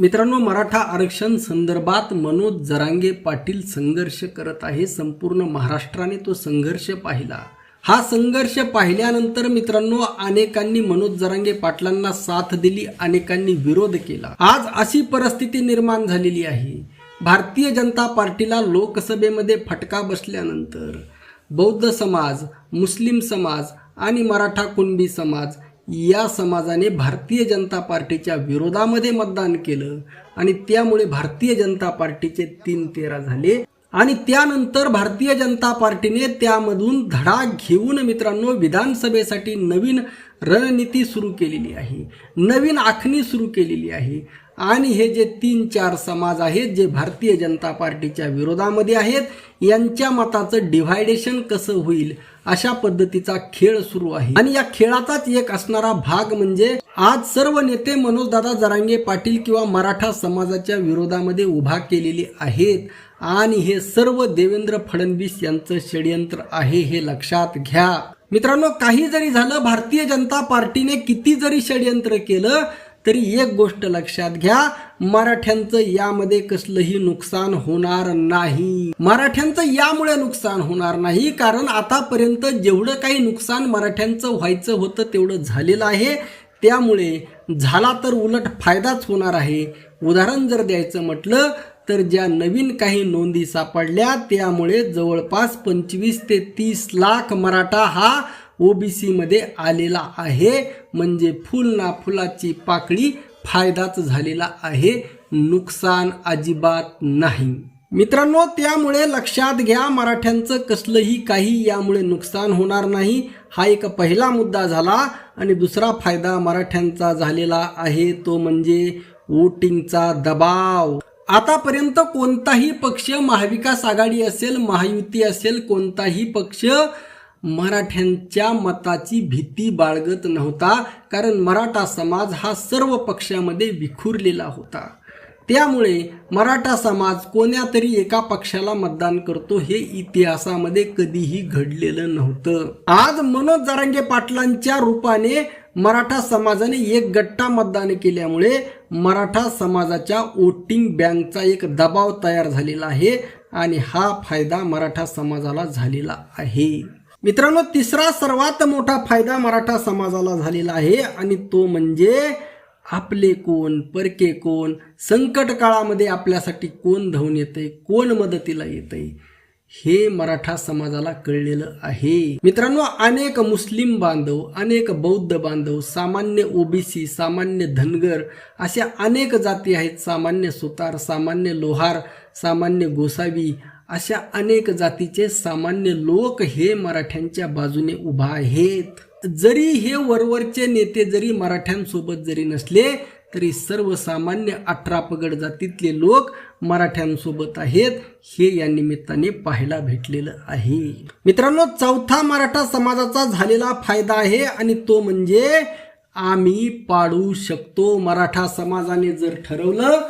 मित्रांनो मराठा आरक्षण संदर्भात मनोज जरांगे पाटील संघर्ष करत आहे. संपूर्ण महाराष्ट्राने तो संघर्ष पाहिला. हा संघर्ष पाहिल्यानंतर मित्रांनो अनेकांनी मनोज जरांगे पाटलांना साथ दिली अनेकांनी विरोध केला. आज अशी परिस्थिती निर्माण झालेली आहे. भारतीय जनता पार्टीला लोकसभेमध्ये फटका बसल्यानंतर बौद्ध समाज मुस्लिम समाज आणि मराठा कुणबी समाज या समाजाने भारतीय जनता पार्टीच्या विरोधामध्ये मतदान केलं आणि त्यामुळे भारतीय जनता पार्टीचे तीन तेरा झाले. आणि त्यानंतर भारतीय जनता पार्टीने त्यामधून धडा घेऊन मित्रांनो विधानसभेसाठी नवीन रणनीती सुरू केलेली आहे. नवीन आखणी सुरू केलेली आहे. आणि हे जे तीन चार समाज आहेत जे भारतीय जनता पार्टीच्या विरोधामध्ये आहेत यांच्या मताचं डिव्हायडेशन कसं होईल? अशा पद्धतीचा खेळ सुरू आहे. आणि या खेळाचाच एक असणारा भाग म्हणजे आज सर्व नेते मनोजदादा जरांगे पाटील किंवा मराठा समाजाच्या विरोधामध्ये उभा केलेले आहेत. आणि हे सर्व देवेंद्र फडणवीस यांचं षडयंत्र आहे हे लक्षात घ्या. मित्रांनो काही जरी झालं भारतीय जनता पार्टीने किती जरी षडयंत्र केलं तरी एक गोष्ट लक्षात घ्या मराठ्यांचं यामध्ये कसलंही नुकसान होणार नाही. मराठ्यांचं यामुळे नुकसान होणार नाही कारण आतापर्यंत जेवढं काही नुकसान मराठ्यांचं व्हायचं होतं तेवढं झालेलं आहे. त्यामुळे झाला तर उलट फायदाच होणार आहे. उदाहरण जर द्यायचं म्हटलं तर ज्या नवीन काही नोंदी सापडल्या त्यामुळे जवळपास पंचवीस ते तीस लाख मराठा हा ओबीसीमध्ये आलेला आहे. म्हणजे फुल ना फुलाची पाकळी फायदाच झालेला आहे. नुकसान अजिबात नाही. मित्रांनो त्यामुळे लक्षात घ्या मराठ्यांचं कसलंही काही यामुळे नुकसान होणार नाही. हा एक पहिला मुद्दा झाला. आणि दुसरा फायदा मराठ्यांचा झालेला आहे तो म्हणजे वोटिंगचा दबाव. आतापर्यंत कोणताही पक्ष महाविकास आघाडी असेल महायुती असेल कोणताही पक्ष मराठ्यांच्या मताची भीती बाळगत नव्हता कारण मराठा समाज हा सर्व पक्षामध्ये विखुरलेला होता. त्यामुळे मराठा समाज कोण्यातरी एका पक्षाला मतदान करतो हे इतिहासामध्ये कधीही घडलेलं नव्हतं. आज मनोज जरांगे पाटलांच्या रूपाने मराठा समाजाने एक गट्टा मतदान केल्यामुळे मराठा समाजाच्या वोटिंग बँकचा एक दबाव तयार झालेला आहे आणि हा फायदा मराठा समाजाला झालेला आहे. मित्रांनो तिसरा सर्वात मोठा फायदा मराठा समाजाला झालेला आहे आणि तो म्हणजे आपले कोण परके कोण संकट काळामध्ये आपल्यासाठी कोण धावून येतंय कोण मदतीला येतंय हे मराठा समाजाला कळलेलं आहे. मित्रांनो अनेक मुस्लिम बांधव अनेक बौद्ध बांधव सामान्य ओबीसी सामान्य धनगर अशा अनेक जाती आहेत सामान्य सुतार सामान्य लोहार सामान्य गोसावी अशा अनेक जातीचे सामान्य लोक हे मराठ्यांच्या बाजूने उभा आहेत. जरी हे वरवरचे नेते जरी मराठ्यांसोबत जरी नसले तरी सर्वसामान्य अठरा पगड जातीतले लोक मराठ्यांसोबत आहेत. हे या निमित्ताने पाहायला भेटलेलं आहे. मित्रांनो चौथा मराठा समाजाचा झालेला फायदा आहे आणि तो म्हणजे आम्ही पाडू शकतो. मराठा समाजाने जर ठरवलं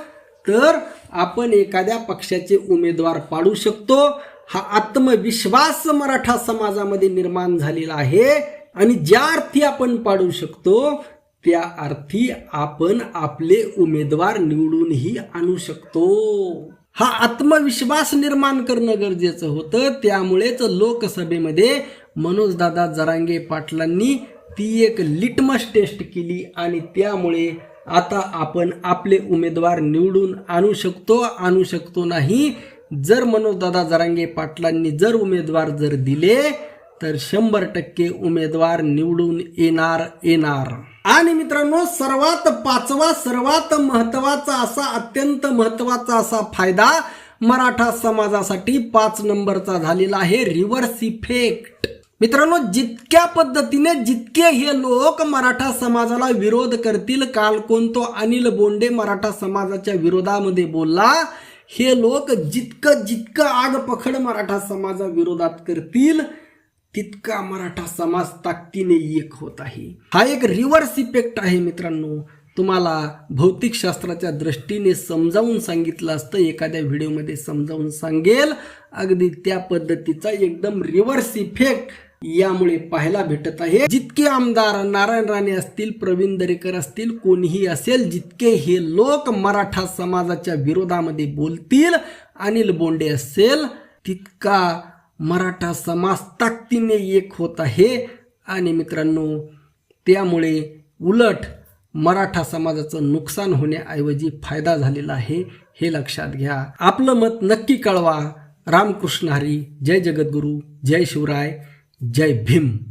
तर आपण एखाद्या पक्षाचे उमेदवार पाडू शकतो. हा आत्मविश्वास मराठा समाजामध्ये निर्माण झालेला आहे. आणि ज्या अर्थी आपण पाडू शकतो त्या अर्थी आपण आपले उमेदवार निवडूनही आणू शकतो. हा आत्मविश्वास निर्माण करणं गरजेचं होतं. त्यामुळेच लोकसभेमध्ये मनोजदादा जरांगे पाटलांनी ती एक लिटमस टेस्ट केली आणि त्यामुळे आता आपण आपले उमेदवार निवडून आणू शकतो आणू शकतो नाही. जर मनोजदादा जरांगे पाटलांनी जर उमेदवार जर दिले तर शंभर टक्के उमेदवार निवडून येणार येणार. आणि मित्रांनो सर्वात पाचवा सर्वात महत्त्वाचा असा अत्यंत महत्त्वाचा असा फायदा मराठा समाजासाठी पाच नंबरचा झालेला आहे रिव्हर्स इफेक्ट. मित्रांनो जितक्या पद्धतीने जितके हे लोक मराठा समाजाला विरोध करतील काल कोणतो अनिल बोंडे मराठा समाजाच्या विरोधामध्ये बोलला हे लोक जितकं जितकं आग पखड मराठा समाजा विरोधात करतील तितका मराठा समाज ताकदीने एक होत आहे. हा एक रिव्हर्स इफेक्ट आहे मित्रांनो. तुम्हाला भौतिकशास्त्राच्या दृष्टीने समजावून सांगितलं असतं एखाद्या व्हिडिओमध्ये समजावून सांगेल. अगदी त्या पद्धतीचा एकदम रिव्हर्स इफेक्ट यामुळे पाहायला भेटत आहे. जितके आमदार नारायण राणे असतील प्रवीण दरेकर असतील कोणीही असेल जितके हे लोक मराठा समाजाच्या विरोधामध्ये बोलतील अनिल बोंडे असेल तितका मराठा समाज ताकदीने एक होत आहे. आणि मित्रांनो त्यामुळे उलट मराठा समाजाचं नुकसान होण्याऐवजी फायदा झालेला आहे हे लक्षात घ्या. आपलं मत नक्की कळवा. रामकृष्ण हरी जय जगद्गुरू जय शिवराय. जय भीम.